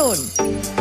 soon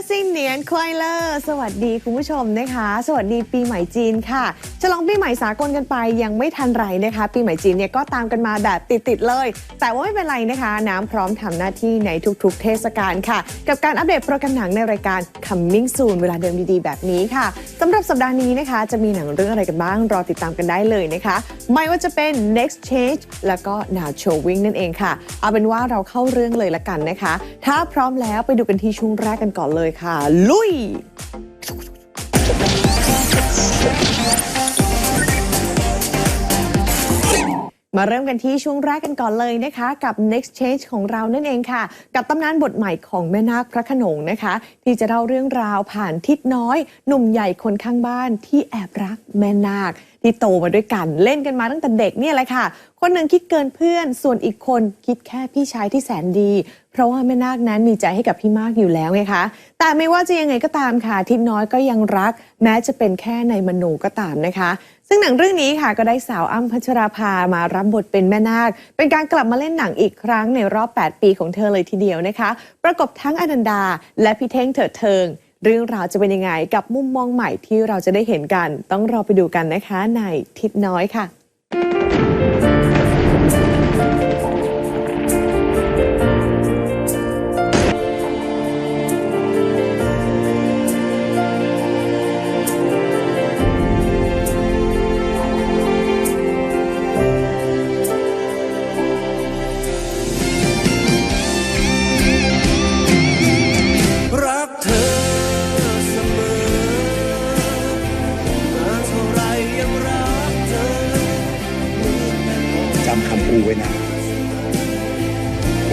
อตาเจียซินเนียนควายเลอร์สวัสดีคุณผู้ชมนะคะ สวัสดีปีใหม่จีนค่ะฉลองปีใหม่สากลกันไปยังไม่ทันไรนะคะ ปีใหม่จีนเนี่ยก็ตามกันมาแบบติดๆเลย แต่ว่าไม่เป็นไรนะคะ น้ำพร้อมทำหน้าที่ในทุกๆ เทศกาลค่ะ กับการอัปเดตโปรแกรมหนังในรายการ Coming Soon เวลาเดิมดีๆ แบบนี้ค่ะสำหรับสัปดาห์นี้นะคะ จะมีหนังเรื่องอะไรกันบ้างรอติดตามกันได้เลยนะคะ ไม่ว่าจะเป็น Next Change แล้วก็ Now Showing นั่นเองค่ะ เอาเป็นว่าเราเข้าเรื่องเลยละกันนะคะ ถ้าพร้อมแล้วไปดูกันที่ช่วงแรกกันก่อนเลยยค่ะ ลุย มาเริ่มกันที่ช่วงแรกกันก่อนเลยนะคะ กับ Next Change ของเรานั่นเองค่ะ กับตำนานบทใหม่ของแม่นาคพระขนงนะคะ ที่จะเล่าเรื่องราวผ่านทิดน้อย หนุ่มใหญ่คนข้างบ้านที่แอบรักแม่นาค ที่โตมาด้วยกันเล่นกันมาตั้งแต่เด็กเนี่ยแหละค่ะ คนหนึ่งคิดเกินเพื่อน ส่วนอีกคนคิดแค่พี่ชายที่แสนดี เพราะว่าแม่นาคนั้นมีใจให้กับพี่มากอยู่แล้วไงคะแต่ไม่ว่าจะยังไงก็ตามค่ะทิดน้อยก็ยังรัก แม้จะเป็นแค่ในมโนก็ตามนะคะ ซึ่งหนังเรื่องนี้ค่ะก็ได้สาวอ้ำพัชราภามารับบทเป็นแม่นาค เป็นการกลับมาเล่นหนังอีกครั้งในรอบ 8 ปีของเธอเลยทีเดียวนะคะ ประกบทั้งอนันดา และพี่เท่งเถิดเทิง เรื่องราวจะเป็นยังไงกับมุมมองใหม่ที่เราจะได้เห็นกัน ต้องรอไปดูกันนะคะในทิศน้อยค่ะ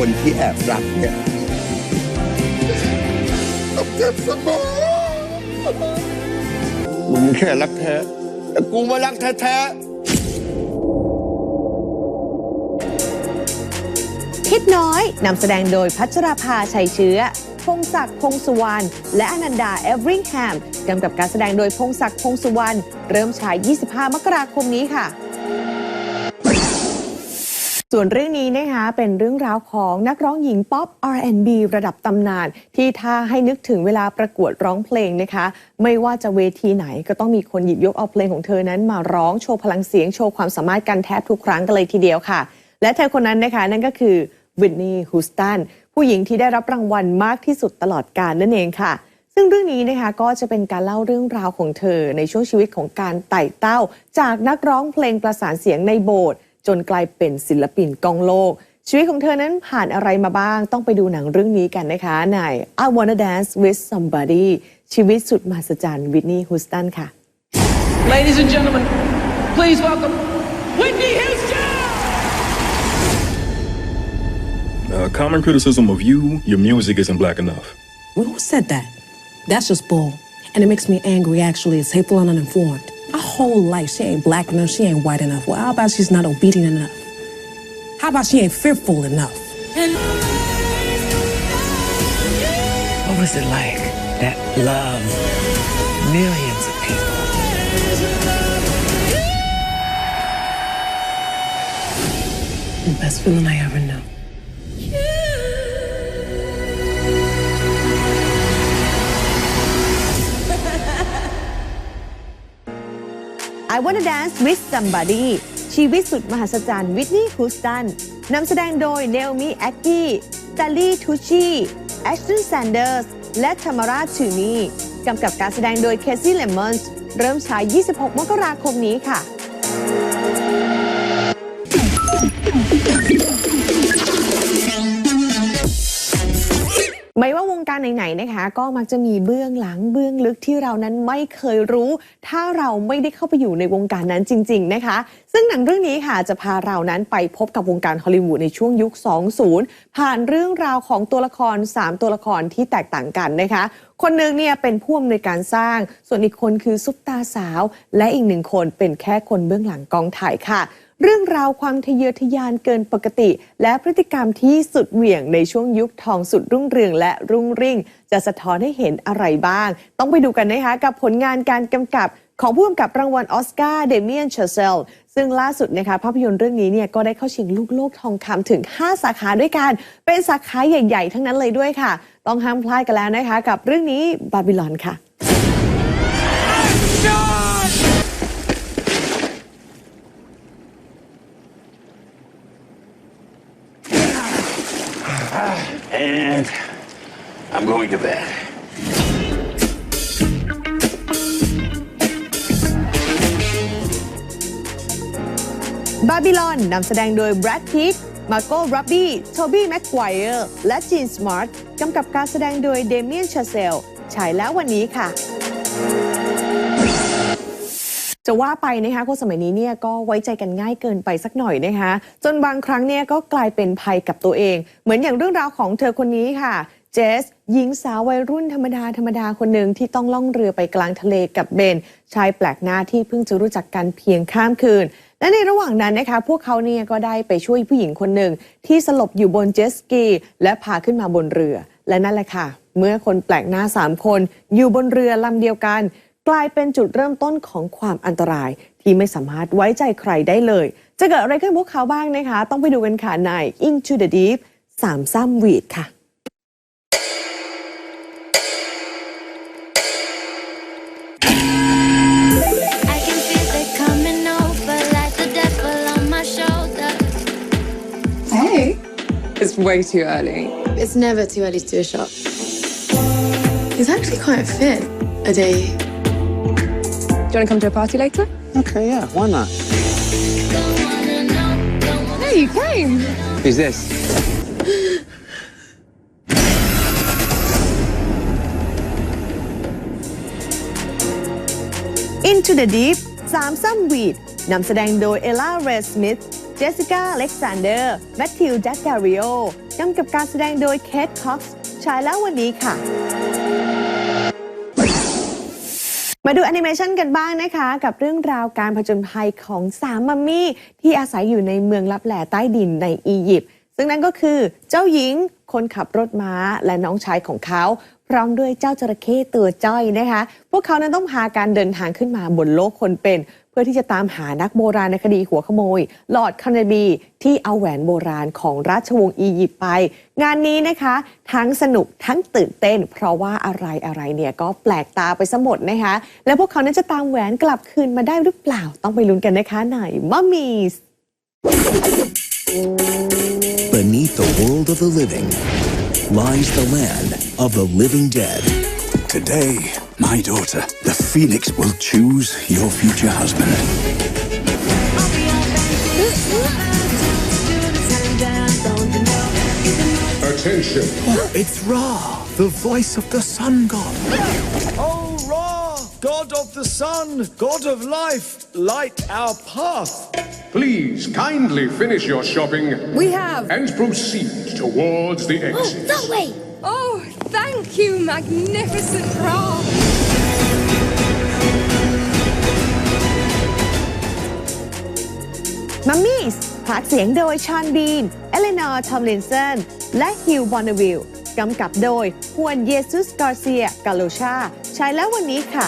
คนที่แอบรักเนี่ยต้องเจ็บเสมอมึงแค่รักแท้แต่กูมารักแท้ๆทิศน้อยนำแสดงโดยพัชราภาชัยเชื้อ พงศักดิ์พงสุวรรณและอนันดา เอเวริงแฮมกำกับการแสดงโดยพงศักดิ์พงสุวรรณเริ่มฉาย 25 มกราคมนี้ค่ะ ส่วนเรื่องนี้นะคะเป็นเรื่องราวของนักร้องหญิงป๊อป R&B ระดับตำนาน ที่ถ้าให้นึกถึงเวลาประกวดร้องเพลงนะคะ ไม่ว่าจะเวทีไหนก็ต้องมีคนหยิบยกเอาเพลงของเธอนั้นมาร้องโชว์พลังเสียงโชว์ความสามารถกันแทบทุกครั้งกันเลยทีเดียวค่ะ และเธอคนนั้นนะคะนั่นก็คือวินนี่ฮูสตันผู้หญิงที่ได้รับรางวัลมากที่สุดตลอดกาลนั่นเองค่ะซึ่งเรื่องนี้นะคะก็จะเป็นการเล่าเรื่องราวของเธอในช่วงชีวิตของการไต่เต้า จากนักร้องเพลงประสานเสียงในโบสถ์ จนกลายเป็นศิลปินกองโลก ชีวิตของเธอนั้นผ่านอะไรมาบ้าง ต้องไปดูหนังเรื่องนี้กันนะคะใน I Wanna Dance with Somebody ชีวิตสุดมหัศจรรย์วิทนีย์ฮูสตันค่ะ Ladies and gentlemen, please welcome Whitney Houston! A common criticism of you, your music isn't black enough. Well, who said that? That's just bull. And it makes me angry, actually. It's hateful and uninformed. My whole life, she ain't black enough, she ain't white enough. Well, how about she's not obedient enough? How about she ain't fearful enough? What was it like that love millions of people? The best feeling I ever knew. I Wanna Dance with Somebody ชีวิตสุดมหัศจรรย์วิทนีย์ฮูสตันนำแสดงโดยเนลมีแอคกี้ตาลีทูชีแอชตันแซนเดอร์ส และธามราชชูนีกำกับการแสดงโดยเคซี่เลมอนส์เริ่มฉาย 26 มกราคมนี้ค่ะ ไม่ว่าวง ไหนๆนะคะ ก็มักจะมีเบื้องหลังเบื้องลึกที่เรานั้นไม่เคยรู้ ถ้าเราไม่ได้เข้าไปอยู่ในวงการนั้นจริง ๆนะคะ ซึ่งหนังเรื่องนี้ค่ะจะพาเรานั้นไปพบกับวงการฮอลลีวูดในช่วงยุค 20 ผ่านเรื่องราวของตัวละคร 3 ตัวละครที่แตกต่างกันนะคะคนหนึ่งเนี่ยเป็นผู้อำนวยการสร้าง ส่วนอีกคนคือซุปตาสาว และอีกหนึ่งคนเป็นแค่คนเบื้องหลังกองถ่ายค่ะ เรื่องราวความทะเยอทะยานเกินปกติ และพฤติกรรมที่สุดเหวี่ยงในช่วงยุคทองสุดรุ่งเรืองและรุ่งริ่ง จะสะท้อนให้เห็นอะไรบ้าง ต้องไปดูกันนะคะกับผลงานการกำกับของผู้กำกับรางวัลออสการ์เดเมียนเชอร์เซลซึ่งล่าสุดนะคะภาพยนตร์เรื่องนี้เนี่ยก็ได้เข้าชิงลูกโลกทองคำถึง 5 สาขาด้วยกัน เป็นสาขาใหญ่ ๆ ทั้งนั้นเลยด้วยค่ะ ต้องห้ามพลาดกันแล้วนะคะ กับเรื่องนี้บาบิลอนค่ะ And I'm going to bed. บาบิลอนนำแสดงโดยแบรดพิตมาโก้รับบี้โทบี้แม็กควายร์และจีนสมาร์ทกำกับการแสดงโดยเดเมียนชาเซล ฉายแล้ววันนี้ค่ะ จะว่าไปนะคะคนสมัยนี้เนี่ยก็ไว้ใจกันง่ายเกินไปสักหน่อยนะคะจนบางครั้งเนี่ยก็กลายเป็นภัยกับตัวเอง เหมือนอย่างเรื่องราวของเธอคนนี้ค่ะเจสหญิงสาววัยรุ่นธรรมดาธรรมดาคนหนึ่งที่ต้องล่องเรือไปกลางทะเลกับเบน ชายแปลกหน้าที่เพิ่งจะรู้จักกันเพียงข้ามคืน และในระหว่างนั้นนะคะ พวกเขาเนี่ยก็ได้ไปช่วยผู้หญิงคนหนึ่ง ที่สลบอยู่บนเจสกี และพาขึ้นมาบนเรือ และนั่นแหละค่ะ เมื่อคนแปลกหน้า 3 คน อยู่บนเรือลำเดียวกัน กลายเป็นจุดเริ่มต้นของความอันตราย ที่ไม่สามารถไว้ใจใครได้เลย จะเกิดอะไรขึ้นพวกเขาบ้างนะคะ ต้องไปดูกันค่ะใน Into the Deep สามซ้ำวีดค่ะ I can feel it coming over like the devil on my shoulder. Hey. It's way too early. It's never too early to do a shot. He's actually quite fit. A day. Do you want to come to a party later? Okay, yeah, why not? Don't wanna know, don't wanna Hey, you came. Who's this? Into the Deep สามซ้ำวีดนำแสดงโดยเอล่าเรสมิธ เจสสิก้าเล็กซานเดอร์ แมทธิวดักการิโอกำกับการแสดงโดยเคทค็อกซ์ฉายแล้ววันนี้ค่ะ มาดูแอนิเมชันกันบ้างนะคะ กับเรื่องราวการผจญภัยของสามมัมมี่ ที่อาศัยอยู่ในเมืองลับแหล่ใต้ดินในอียิปต์ซึ่งนั่นก็คือเจ้าหญิงคนขับรถม้าและน้องชายของเขา พร้อมด้วยเจ้าจระเข้ตัวจ้อยนะคะ พวกเขานั้นต้องพาการเดินทางขึ้นมาบนโลกคนเป็น พื่อที่จะตามหานักโบราณในคดีหัวขโมยลอร์ดคานาบีที่เอาแหวนโบราณของราชวงศ์อียิปต์ไป งานนี้นะคะ ทั้งสนุกทั้งตื่นเต้น เพราะว่าอะไรอะไรเนี่ยก็แปลกตาไปซะหมดนะคะ และพวกเขานั้นจะตามแหวนกลับคืนมาได้หรือเปล่าต้องไปลุ้นกันนะคะในมัมมี่ Beneath the world of the living lies the land of the living dead. Today, my daughter, the phoenix will choose your future husband. Attention. Oh, it's Ra, the voice of the sun god. Oh, Ra, God of the sun, God of life, light our path. Please kindly finish your shopping We have. and proceed towards the oh, exit. Oh, exit. that way! Oh, thank you, magnificent Ra. มัมมี่ภาเสียงโดยชอนบีน เอเลนอร์ทอมลินสัน และฮิวบอนเนวิลกำกับโดยฮวนเยซุสกาเซีย กาโลชา ใช้แล้ววันนี้ค่ะ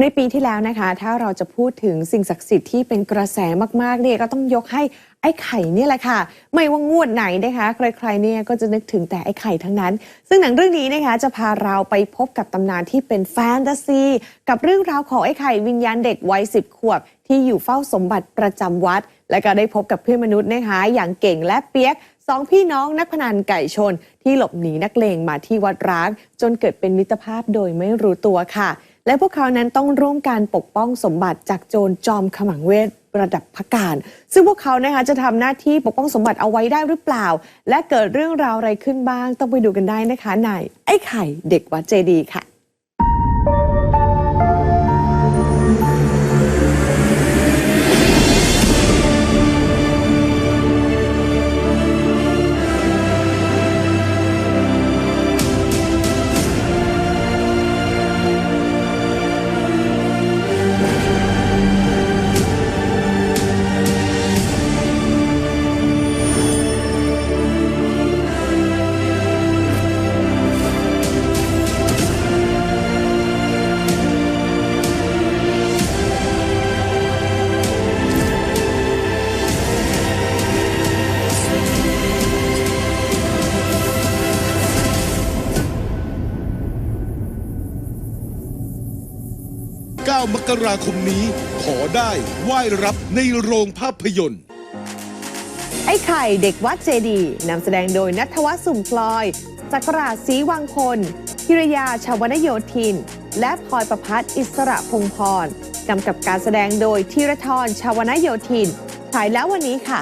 ในปีที่แล้วนะคะ ถ้าเราจะพูดถึงสิ่งศักดิ์สิทธิ์ที่เป็นกระแสมากๆเนี่ยก็ต้องยกให้ไอ้ไข่เนี่ยแหละค่ะ ไม่ว่างวดไหนนะคะใครๆเนี่ยก็จะนึกถึงแต่ไอ้ไข่ทั้งนั้น ซึ่งหนังเรื่องนี้นะคะจะพาเราไปพบกับตำนานที่เป็นแฟนตาซี กับเรื่องราวของไอ้ไข่วิญญาณเด็กวัยสิบขวบ ที่อยู่เฝ้าสมบัติประจำวัด และก็ได้พบกับเพื่อนมนุษย์นะคะ อย่างเก่งและเปียกสองพี่น้องนักพนันไก่ชน ที่หลบหนีนักเลงมาที่วัดร้าง จนเกิดเป็นมิตรภาพโดยไม่รู้ตัวค่ะ และพวกเขานั้นต้องร่วมการปกป้องสมบัติจากโจรจอมขมังเวทระดับพักการ ซึ่งพวกเขานะคะจะทำหน้าที่ปกป้องสมบัติเอาไว้ได้หรือเปล่า และเกิดเรื่องราวอะไรขึ้นบ้าง ต้องไปดูกันได้นะคะในไอ้ไข่เด็กวัดเจดีค่ะ กราคมนี้ ขอได้ไหว้รับในโรงภาพยนตร์ ไอ้ไข่เด็กวัดเจดี นำแสดงโดยนัทวัฒน์สุ่มพลอยจักราศรีวังพลพิรยาชาวนโยธิน และพลอยประพัฒอิสระพงพรกำกับการแสดงโดยธีรทรชาวนโยธินฉายแล้ววันนี้ค่ะ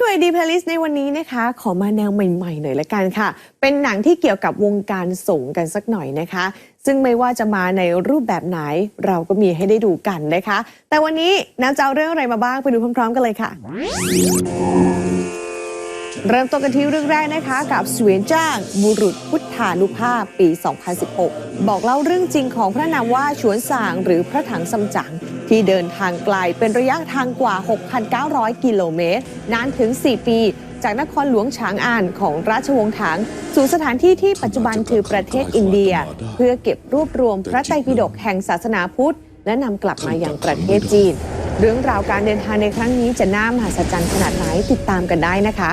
ช่วงทัวร์ดีเพลิสในวันนี้นะคะ ขอมาแนวใหม่ๆหน่อยละกันค่ะ เป็นหนังที่เกี่ยวกับวงการสงกันสักหน่อยนะคะ ซึ่งไม่ว่าจะมาในรูปแบบไหนเราก็มีให้ได้ดูกันนะคะ แต่วันนี้น้ำจะเอาเรื่องอะไรมาบ้างไปดูพร้อมๆกันเลยค่ะ เริ่มต้นกันที่เรื่องแรกนะคะ กับสเวียนจ้างบุรุษพุทธานุภาพปี 2016 บอกเล่าเรื่องจริงของพระนามว่าฉวนสางหรือพระถังซัมจั๋ง ที่เดินทางไกลเป็นระยะทางกว่า 6,900 กิโลเมตร นานถึง 4 ปี จากนครหลวงฉางอานของราชวงศ์ถัง สู่สถานที่ที่ปัจจุบันคือประเทศอินเดีย เพื่อเก็บรวบรวมพระไตรปิฎกแห่งศาสนาพุทธ และนำกลับมาอย่างประเทศจีน เรื่องราวการเดินทางในครั้งนี้จะน่ามหัศจรรย์ขนาดไหนติดตามกันได้นะคะ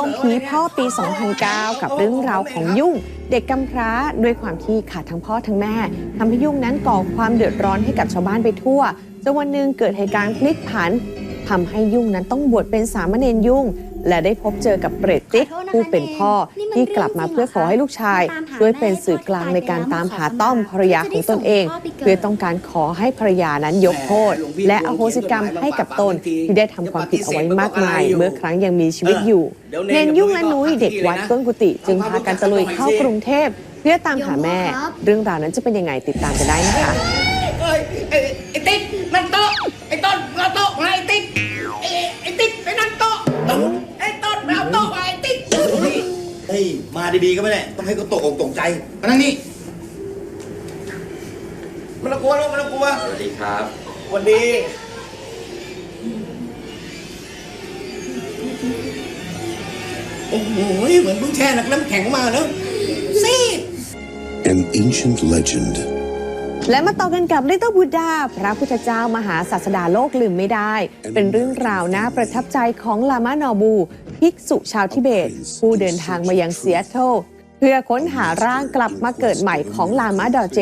ตงผีพ่อปี 2009 กับเรื่องราวของยุ่ง เด็กกำพร้าด้วยความที่ขาดทั้งพ่อทั้งแม่ทำให้ยุ่งนั้นก่อความเดือดร้อนให้กับชาวบ้านไปทั่วจนวันหนึ่งเกิดเหตุการณ์พลิกผันทำให้ยุ่งนั้นต้องบวชเป็นสามเณรยุ่ง และได้พบเจอกับเปรตติ๊กผู้เป็นพ่อที่กลับมาเพื่อขอให้ลูกชาย ช่วยเป็นสื่อกลางในการตามหาต้อมภรรยาของตนเอง เพื่อต้องการขอให้ภรรยานั้นยกโทษ และอโหสิกรรมให้กับตนที่ได้ทำความผิดเอาไว้มากมาย เมื่อครั้งยังมีชีวิตอยู่เนนยุ่งและนุ้ยเด็กวัดต้นกุฏิจึงพากันตะลุยเข้ากรุงเทพเพื่อตามหาแม่ เรื่องราวนั้นจะเป็นยังไงติดตามกันได้นะคะเอ้ยไอ้ไอ้ติ๊กนั่นโต๊ะไอ้ต้นเอาโต๊ะมาไอ้ติ๊กไอ้ไอ้ติ๊กไปนั่นโต๊ะไอ้ ต้นไปเอาโต๊ะมาไอ้ติ๊กเฮ้ย มาดีๆก็ไม่ได้ต้องให้เขาตกอกตกใจมานั่งนี่ไมันต้องกลัวลูกไมันต้องกลัวสวัสดีครับวันดีโอ้โหเหมือนเพิ่งแช่หนักน้ำแข็งมาแล้วซีด An ancient legend และมาต่อกันกับ Little Buddha พระพุทธเจ้ามหาศาสดาโลกลืมไม่ได้ เป็นเรื่องราวน่าประทับใจของลามานอบู ภิกษุชาวทิเบต ผู้เดินทางมายังเซียโตรเพื่อค้นหาร่างกลับมาเกิดใหม่ของลามาดอเจ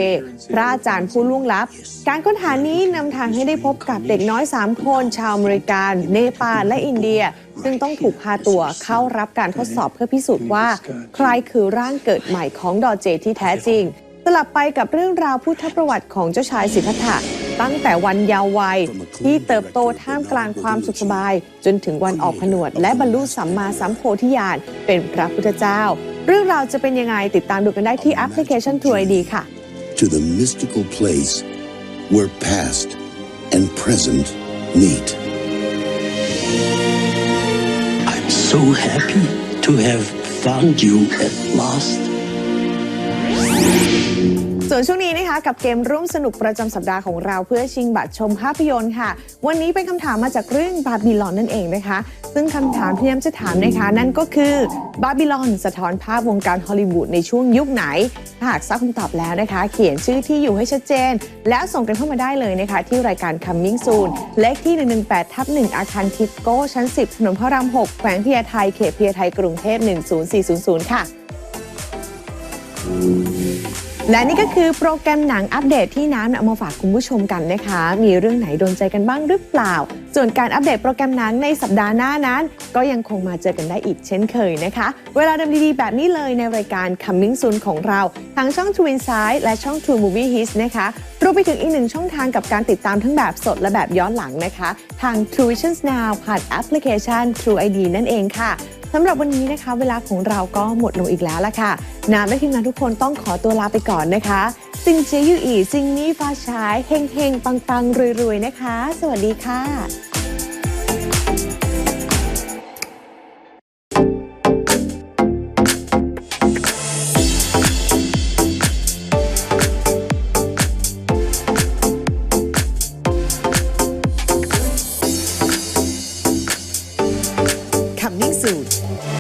พระอาจารย์ผู้ล่วงลับ การค้นหานี้นำทางให้ได้พบกับเด็กน้อย 3 คน ชาวอเมริกัน เนปาลและอินเดีย ซึ่งต้องถูกพาตัวเข้ารับการทดสอบเพื่อพิสูจน์ว่า ใครคือร่างเกิดใหม่ของดอเจที่แท้จริงส ลับไปกับเรื่องราวพุทธประวัติของเจ้าชายสิทธัตถะตั้งแต่วันเยาว์วัยที่เติบโตท่ามกลางความสุขสบาย จนถึงวันออกผนวด และบรรลุสัมมาสัมโพธิญาณเป็นพระพุทธเจ้า เรื่องราวจะเป็นยังไงติดตามดูกันได้ที่แอปพลิเคชัน True ID ค่ะ to the mystical place where past and present meet. I'm so happy to have found you at last. ส่วนช่วงนี้นะคะกับเกมร่วมสนุกประจำสัปดาห์ของเราเพื่อชิงบัตรชมภาพยนตร์ค่ะ วันนี้เป็นคำถามมาจากเรื่องบาบิลอนนั่นเองนะคะ ซึ่งคำถามที่น้ำจะถามนะคะ นั่นก็คือบาบิลอนสะท้อนภาพวงการฮอลลีวูดในช่วงยุคไหน ถ้าหากทราบคำตอบแล้วนะคะ เขียนชื่อที่อยู่ให้ชัดเจน แล้วส่งกันเข้ามาได้เลยนะคะ ที่รายการ Coming Soon เลขที่ 118ทับ1อาคารทิปโก้ชั้น 10 ถนนพระราม 6 แขวงพญาไทยเขตพญาไทยกรุงเทพ10400 ค่ะ และนี่ก็คือโปรแกรมหนังอัปเดตที่น้ำเอามาฝากคุณผู้ชมกันนะคะ มีเรื่องไหนโดนใจกันบ้างหรือเปล่า ส่วนการอัปเดตโปรแกรมหนังในสัปดาห์หน้านั้น ก็ยังคงมาเจอกันได้อีกเช่นเคยนะคะ เวลาเดิมดีๆ แบบนี้เลยในรายการ Coming Soon ของเรา ทางช่อง Twin Side และช่อง True Movie Hits นะคะรวมไปถึงอีกหนึ่งช่องทางกับการติดตามทั้งแบบสดและแบบย้อนหลังนะคะ ทาง True Vision Now ผ่านแอปพลิเคชัน True ID นั่นเองค่ะ สำหรับวันนี้นะคะ เวลาของเราก็หมดลงอีกแล้วละค่ะนามและทีมงานทุกคนต้องขอตัวลาไปก่อนนะคะซิงเจยูอีซิงนี้ฟ้าชายเฮงเฮงปังปังรวยๆนะคะ สวัสดีค่ะ